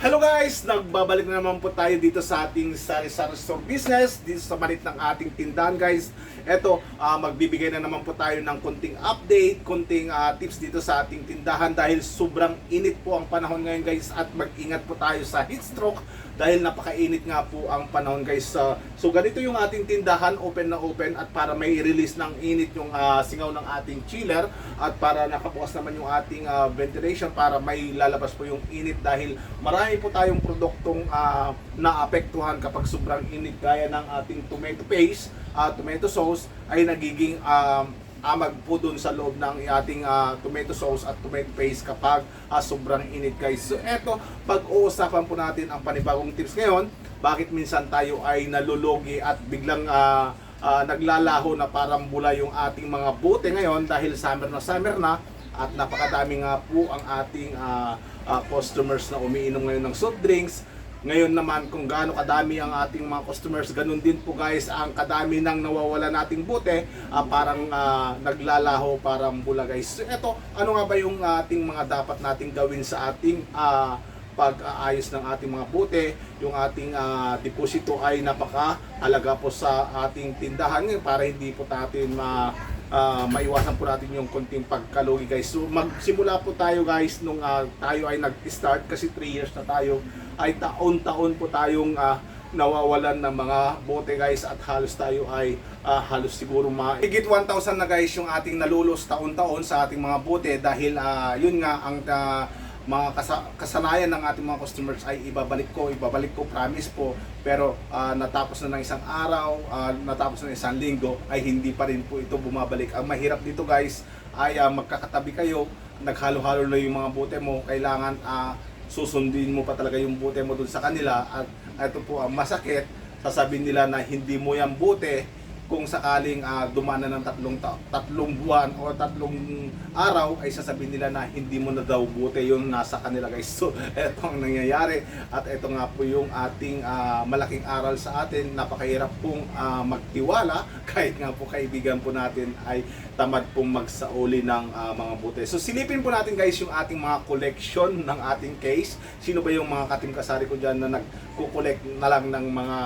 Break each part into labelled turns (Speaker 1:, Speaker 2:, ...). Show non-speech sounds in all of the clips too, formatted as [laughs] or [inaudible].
Speaker 1: Hello guys! Nagbabalik na naman po tayo dito sa ating sari-sari store business dito sa malit ng ating tindahan guys. Eto, ah, magbibigay na naman po tayo ng konting update, konting ah, tips dito sa ating tindahan dahil sobrang init po ang panahon ngayon guys at mag-ingat po tayo sa heat stroke dahil napakainit nga po ang panahon guys. Ah, so ganito yung ating tindahan, open na open at para may release ng init yung ah, singaw ng ating chiller at para nakabukas naman yung ating ah, ventilation para may lalabas po yung init dahil marami po tayong produktong ah, naapektuhan kapag sobrang init gaya ng ating tomato paste, ah, tomato sauce ay nagiging um, amag po dun sa loob ng ating ah, tomato sauce at tomato paste kapag ah, sobrang init guys. So eto, pag-uusapan po natin ang panibagong tips ngayon, bakit minsan tayo ay nalulugi at biglang ah, ah, naglalaho na parang bula yung ating mga bote ngayon dahil summer na summer na at napakadami nga po ang ating ah, ah, customers na umiinom ngayon ng soft drinks. Ngayon naman kung gaano kadami ang ating mga customers, ganun din po guys ang kadami ng nawawala nating bote, ah, parang ah, naglalaho, parang bula guys. So, eto, ano nga ba yung ating mga dapat nating gawin sa ating ah, pag-aayos ng ating mga bote, yung ating ah, deposito ay napaka-alaga po sa ating tindahan ngayon para hindi po natin ma ah, maiwasan po natin yung konting pagkalugi guys. So magsimula po tayo guys nung ah, tayo ay nag-start kasi 3 years na tayo ay taon-taon po tayong ah, nawawalan ng mga bote guys at halos tayo ay ah, halos siguro mga higit 1,000 na guys yung ating nalulos taon-taon sa ating mga bote dahil ah, yun nga ang ah, mga kasa- kasanayan ng ating mga customers ay ibabalik ko, ibabalik ko, promise po. Pero ah, natapos na ng isang araw, ah, natapos na ng isang linggo, ay hindi pa rin po ito bumabalik. Ang mahirap dito guys, ay ah, magkakatabi kayo, naghalo-halo na yung mga bote mo, kailangan ah, susundin mo pa talaga yung bote mo dun sa kanila at ito po ang masakit, sasabihin nila na hindi mo yan bote kung sakaling ah, dumana ng tatlong ta- tatlong buwan o tatlong araw ay sasabihin nila na hindi mo na daw buti yung nasa kanila guys. [laughs] So, eto ang nangyayari at eto nga po yung ating ah, malaking aral sa atin. Napakahirap pong ah, magtiwala [laughs] kahit nga po kaibigan po natin ay tamad pong magsauli ng ah, mga buti. So, silipin po natin guys yung ating mga collection ng ating case. Sino ba yung mga katim kasari ko dyan na nagkukolekt na lang ng mga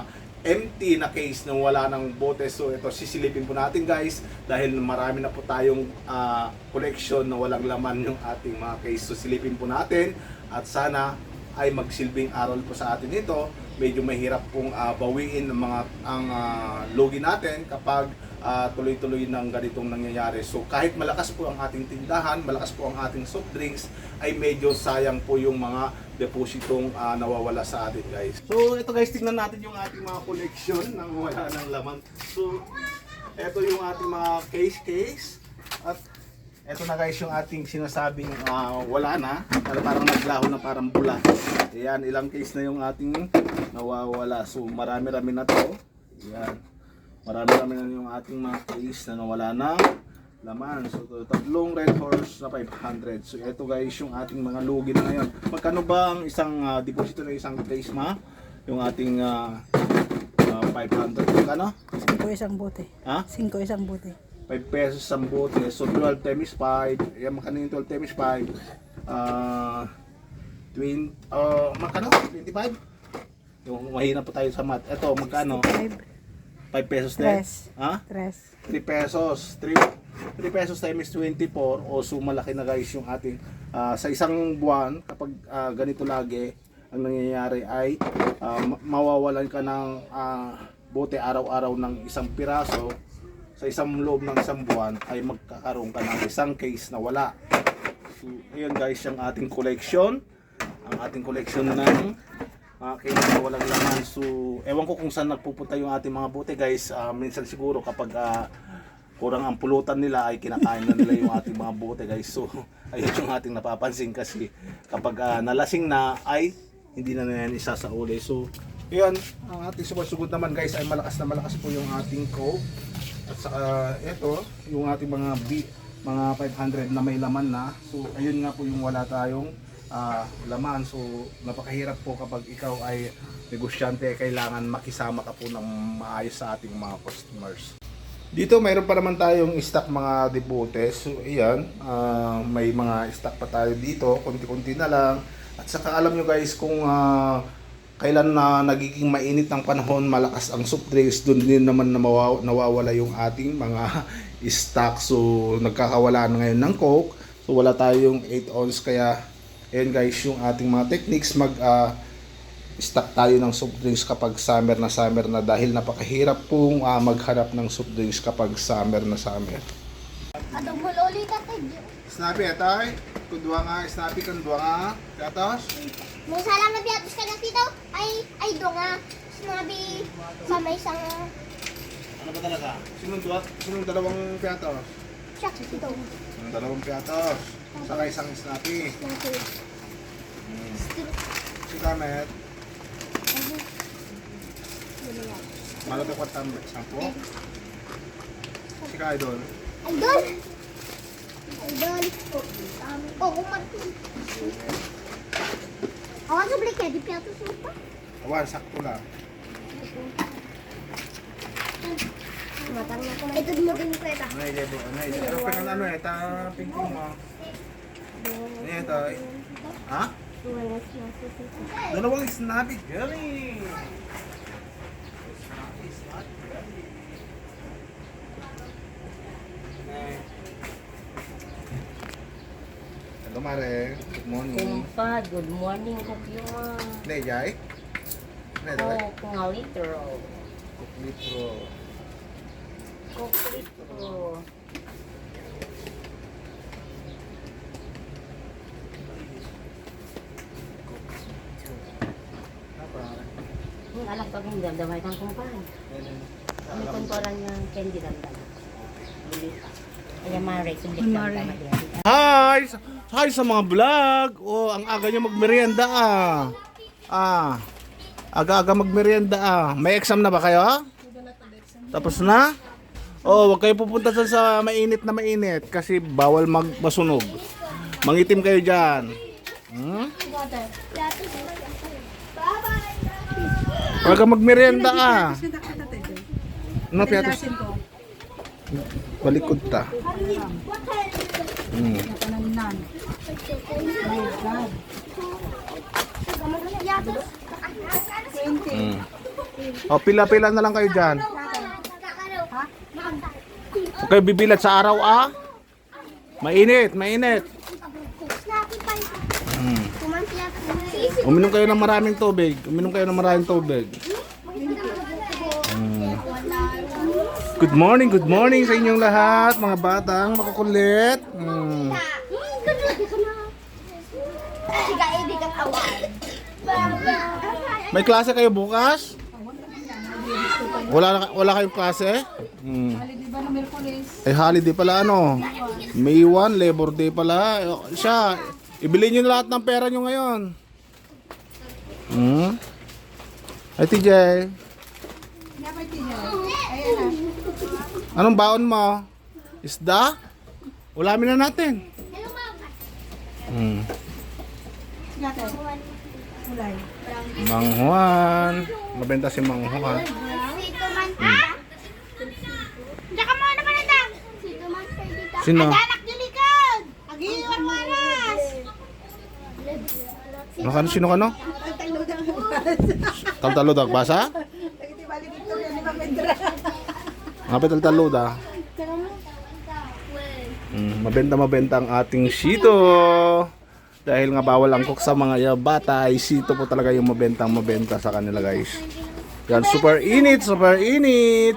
Speaker 1: empty na case na wala ng bote. So ito sisilipin po natin guys dahil marami na po tayong ah, collection na walang laman yung ating mga case. So silipin po natin at sana ay magsilbing aral po sa atin ito. Medyo mahirap pong ah, bawiin ng mga ang ah, logi natin kapag ah, tuloy-tuloy ng ganitong nangyayari. So kahit malakas po ang ating tindahan, malakas po ang ating soft drinks, ay medyo sayang po yung mga depositong ah, nawawala sa atin guys. So ito guys, tingnan natin yung ating mga collection ng wala ng laman. So ito yung ating mga case-case at ito na guys yung ating sinasabing ah, wala na, pero parang naglaho na parang bula. Ayan, ilang case na yung ating nawawala. So marami-rami na to. Ayan. Marami-rami na yung ating mga case na nawala ng laman. So to, tatlong red horse na 500. So ito guys yung ating mga lugi na ngayon. Magkano ba ang isang ah, deposito ng isang ma? Yung ating ah, ah, 500. Magkano?
Speaker 2: 5 isang bote.
Speaker 1: Ha?
Speaker 2: 5 isang bote.
Speaker 1: 5 pesos sa bote. So 12 times 5. Yan magkano yung 12 times 5? Ah 20 uh, magkano? 25? Yung mahina pa tayo sa math. Ito magkano?
Speaker 2: 5.
Speaker 1: 5 pesos din?
Speaker 2: Tres.
Speaker 1: Ha?
Speaker 2: 3.
Speaker 1: 3 pesos. 3 3 pesos times 24 o so malaki na guys yung ating ah, sa isang buwan kapag ah, ganito lagi ang nangyayari ay ma- mawawalan ka ng ah, bote araw-araw ng isang piraso sa isang loob ng isang buwan ay magkakaroon ka ng isang case na wala. So, ayun guys yung ating collection. Ang ating collection ng case na walang laman. So, ewan ko kung saan nagpupunta yung ating mga bote guys. Ah, minsan siguro kapag ah, kurang ang pulutan nila ay kinakain na nila yung ating mga bote guys. So, [laughs] ayun yung ating napapansin kasi kapag ah, nalasing na ay hindi na na yan isa sa uli. So, yun, ang ating sumasugod naman guys ay malakas na malakas po yung ating coke. At saka ito, yung ating mga B, mga 500 na may laman na. So, ayun nga po yung wala tayong ah, laman. So, napakahirap po kapag ikaw ay negosyante, kailangan makisama ka po ng maayos sa ating mga customers. Dito mayroon pa naman tayong stock mga debote. So ayan, ah, may mga stock pa tayo dito, konti-konti na lang. At saka alam nyo guys kung ah, kailan na nagiging mainit ng panahon, malakas ang soft drinks, doon din naman na mawaw- nawawala yung ating mga [laughs] stock. So nagkakawalaan ngayon ng Coke. So wala tayong 8 ounce kaya Ayan guys, yung ating mga techniques mag ah, stock tayo ng soft drinks kapag summer na summer na dahil napakahirap pong ah, maghanap ng soft drinks kapag summer na summer.
Speaker 3: Atong buloli ka tayo.
Speaker 1: Snappy, atay. Kundwa nga, snappy, kundwa nga. Gatos?
Speaker 3: May salam na biyatos ka na tito. Ay, ay do nga. Sinabi sa may isang
Speaker 1: Ano ba talaga? Sinong, dua, sinong dalawang piatos?
Speaker 3: check tito.
Speaker 1: Sinong dalawang piatos? Saka isang snappy.
Speaker 3: Natin.
Speaker 1: Si Kamet, malapit ko tamit. Sampo? Si Kaidol.
Speaker 3: Idol! Idol! Oo, oh, Martin. Awan sa balik di piyatos mo pa.
Speaker 1: Awan, sakto lang.
Speaker 3: Ito mo din ko ito.
Speaker 1: Ano yung lebo? Ano yung lebo? Ano pinang ano eh? Ta pinking mo. Ano ito? Ha? Dalawang snappy jelly. Snappy, snappy jelly. Okay. Hello, Mare. Good morning.
Speaker 4: Kumpa, good morning Kukyuma.
Speaker 1: Hindi, Jai. Hindi, dali.
Speaker 4: Oh, kungalitro.
Speaker 1: Litro.
Speaker 4: Kuklitro.
Speaker 1: Apa?
Speaker 4: Yung alak pag hindi damdamay kang kumpa. Ano kung parang yung candy damdam. Bili
Speaker 1: Hi! Hi sa mga vlog! Oh, ang aga nyo magmerienda ah. Ah. Aga-aga magmerienda ah. May exam na ba kayo? Tapos na? Oh, wag kayo pupunta sa, sa mainit na mainit kasi bawal magmasunog. Mangitim kayo diyan. Hmm? Wag ka magmerienda ah. Ano piatos? Balikod ta. Hmm. Hmm. Oh, pila-pila na lang kayo diyan. Kayo bibilat sa araw ah. Mainit, mainit. Hmm. Uminom kayo ng maraming tubig. Uminom kayo ng maraming tubig. Good morning, good morning sa inyong lahat, mga batang makukulit. Hmm. May klase kayo bukas? Wala wala kayong klase? Hmm. Eh holiday pala ano? May 1, Labor Day pala. Eh, Siya, ibili niyo lahat ng pera niyo ngayon. Hmm? Ay, TJ.
Speaker 2: Ayan na.
Speaker 1: Anong baon mo? Isda? Ulamin na natin. Hmm. Mang Juan. Mabenta si Mang Juan.
Speaker 3: Sito man ka. Diyan ka muna panatang. Sito
Speaker 1: Nga taltaluda. Mm, mabenta mabenta ang ating sito. Dahil nga bawal ang cook sa mga ya- bata, ay sito po talaga yung mabentang mabenta sa kanila guys. Yan, super init, super init.